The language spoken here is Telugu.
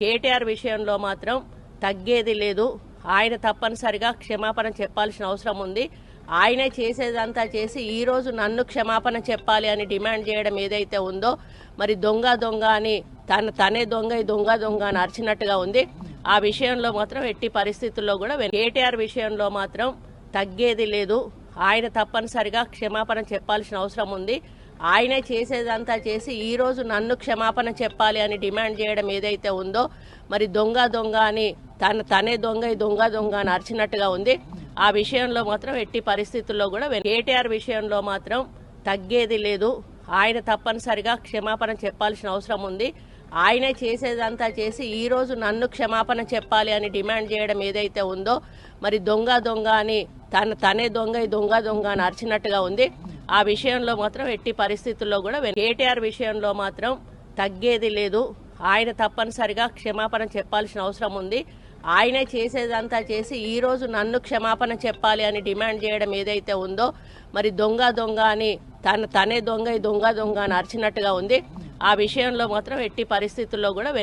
కేటీఆర్ విషయంలో మాత్రం తగ్గేది లేదు. ఆయన తప్పనిసరిగా క్షమాపణ చెప్పాల్సిన అవసరం ఉంది. ఆయనే చేసేదంతా చేసి ఈరోజు నన్ను క్షమాపణ చెప్పాలి అని డిమాండ్ చేయడం ఏదైతే ఉందో మరి దొంగ దొంగ అని తన తనే దొంగ దొంగ దొంగ అని అరిచినట్టుగా ఉంది. ఆ విషయంలో మాత్రం ఎట్టి పరిస్థితుల్లో కూడా కేటీఆర్ విషయంలో మాత్రం తగ్గేది లేదు. ఆయన తప్పనిసరిగా క్షమాపణ చెప్పాల్సిన అవసరం ఉంది. ఆయనే చేసేదంతా చేసి ఈరోజు నన్ను క్షమాపణ చెప్పాలి అని డిమాండ్ చేయడం ఏదైతే ఉందో మరి దొంగ దొంగ అని తన తనే దొంగ దొంగ దొంగ అని అరిచినట్టుగా ఉంది. ఆ విషయంలో మాత్రం ఎట్టి పరిస్థితుల్లో కూడా కేటీఆర్ విషయంలో మాత్రం తగ్గేది లేదు. ఆయన తప్పనిసరిగా క్షమాపణ చెప్పాల్సిన అవసరం ఉంది. ఆయనే చేసేదంతా చేసి ఈరోజు నన్ను క్షమాపణ చెప్పాలి అని డిమాండ్ చేయడం ఏదైతే ఉందో మరి దొంగ దొంగ అని తన తనే దొంగ దొంగ దొంగ అని అరిచినట్టుగా ఉంది. ఆ విషయంలో మాత్రం ఎట్టి పరిస్థితుల్లో కూడా కేటీఆర్ విషయంలో మాత్రం తగ్గేది లేదు. ఆయన తప్పనిసరిగా క్షమాపణ చెప్పాల్సిన అవసరం ఉంది. ఆయనే చేసేదంతా చేసి ఈ రోజు నన్ను క్షమాపణ చెప్పాలి అని డిమాండ్ చేయడం ఏదైతే ఉందో మరి దొంగ దొంగ అని తన తనే దొంగ దొంగ దొంగ అని అరిచినట్టుగా ఉంది. ఆ విషయంలో మాత్రం ఎట్టి పరిస్థితుల్లో కూడా